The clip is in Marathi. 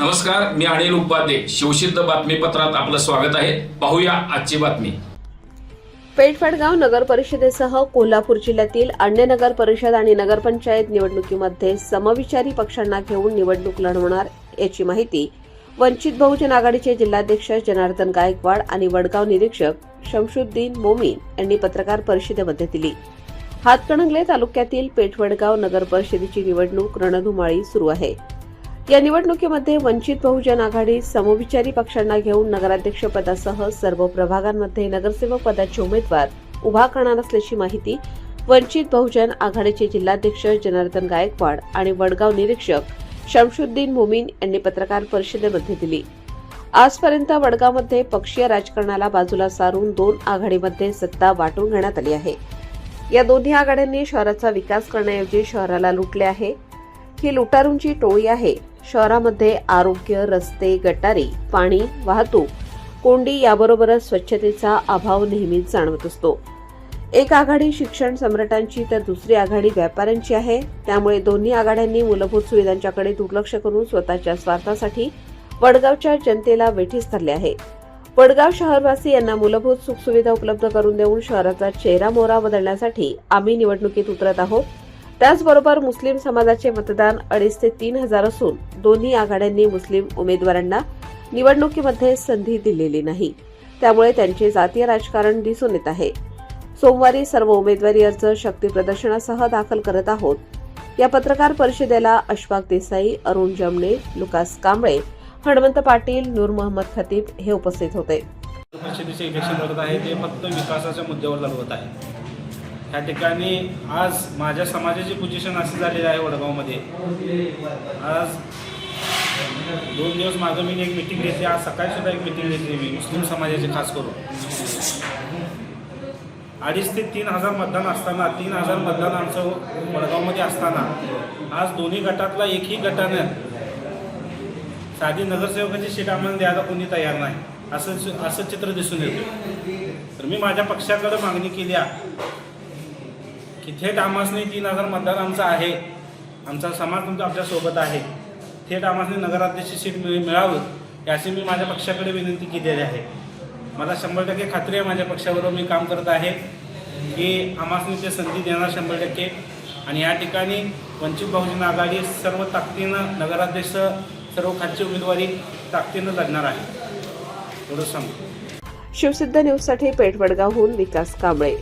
नमस्कार मी अनिल उपाध्ये शिवसिद्ध बातमीपत्रात आपलं स्वागत आहे. पाहूया आजची बातमी. पेठवडगाव नगर परिषदेसह कोल्हापूर जिल्ह्यातील अन्य नगर परिषद आणि नगरपंचायत निवडणुकीमध्ये समविचारी पक्षांना घेऊन निवडणूक लढवणार याची माहिती वंचित बहुजन आघाडीचे जिल्हाध्यक्ष जनार्दन गायकवाड आणि वडगाव निरीक्षक शमशुद्दीन मोमीन यांनी पत्रकार परिषदेमध्ये दिली. हातकणंगले तालुक्यातील पेठवडगाव नगर परिषदेची निवडणूक रणधुमाळी सुरू आहे. या निवडणुकीमध्ये वंचित बहुजन आघाडी समविचारी पक्षांना घेऊन नगराध्यक्षपदासह सर्व प्रभागांमध्ये नगरसेवक पदाचे उमेदवार उभा करणार असल्याची माहिती वंचित बहुजन आघाडीचे जिल्हाध्यक्ष जनार्दन गायकवाड आणि वडगाव निरीक्षक शमशुद्दीन मोमीन यांनी पत्रकार परिषदेमध्ये दिली. आजपर्यंत वडगावमध्ये पक्षीय राजकारणाला बाजूला सारून दोन आघाडीमध्ये सत्ता वाटून घेण्यात आली आहे. या दोन्ही आघाड्यांनी शहराचा विकास करण्याऐवजी शहराला लुटले आहे. ही लुटारूंची टोळी आहे. शहरामध्ये आरोग्य रस्ते गटारी पाणी वाहतूक कोंडी याबरोबरच स्वच्छतेचा अभाव नेहमीच जाणवत असतो. एक आघाडी शिक्षण सम्राटांची तर दुसरी आघाडी व्यापाऱ्यांची आहे. त्यामुळे दोन्ही आघाड्यांनी मूलभूत सुविधांच्याकडे दुर्लक्ष करून स्वतःच्या स्वार्थासाठी वडगावच्या जनतेला वेठीस धरले आहे. वडगाव शहरवासी यांना मूलभूत सुखसुविधा उपलब्ध करून देऊन शहराचा चेहरा मोहरा बदलण्यासाठी आम्ही निवडणुकीत उतरत आहोत. त्याचबरोबर मुस्लिम समाजाचे मतदान अडीच ते तीन हजार असून दोन्ही आघाड्यांनी मुस्लिम उमेदवारांना निवडणुकीमध्ये संधी दिलेली नाही. त्यामुळे त्यांचे जातीय राजकारण दिसून येत आहे. सोमवारी सर्व उमेदवारी अर्ज शक्ती प्रदर्शनासह दाखल करत आहोत. या पत्रकार परिषदेला अशफाक देसाई अरुण जमणे लुकास कांबळे हणमंत पाटील नूर मोहम्मद खतीब हे उपस्थित होते. परिषदेचे इलेक्शन लढत आहे. ते फक्त विकासाच्या मुद्द्यावर लढवत आहे ह्या ठिकाणी आज माझ्या समाजाची पोझिशन असं झालेलं आहे वडगावमध्ये. आज दोन दिवस मागं मी एक मिटिंग घेतली आज सकाळी सुद्धा एक मिटिंग घेतली मी मुस्लिम समाजाची खास करून. अडीच ते तीन हजार मतदान असताना तीन हजार मतदान आमचं वडगावमध्ये असताना आज दोन्ही गटातला एकही गटानं साधी नगरसेवकाची सीट आम्हाला द्यायला कोणी तयार नाही असं असं चित्र दिसून येतं. तर मी माझ्या पक्षाकडे मागणी केली आहे. की थेट आमासने तीन हजार मतदार आमचा आहे. आमचा समाज तुमचा आमच्यासोबत आहे. थेट आमासने नगराध्यक्ष सीट मिळावं याची मी माझ्या पक्षाकडे विनंती केलेली आहे. मला शंभर टक्के खात्री आहे माझ्या पक्षाबरोबर मी काम करत आहे की आमासने ते संधी देणार शंभर टक्के. आणि या ठिकाणी वंचित बहुजन आघाडी सर्व ताकदीनं नगराध्यक्ष सर्व खालची उमेदवारी ताकदीनं लढणार आहे. एवढं सांगतो शिवसिद्ध न्यूजसाठी पेठवडगावहून विकास कांबळे.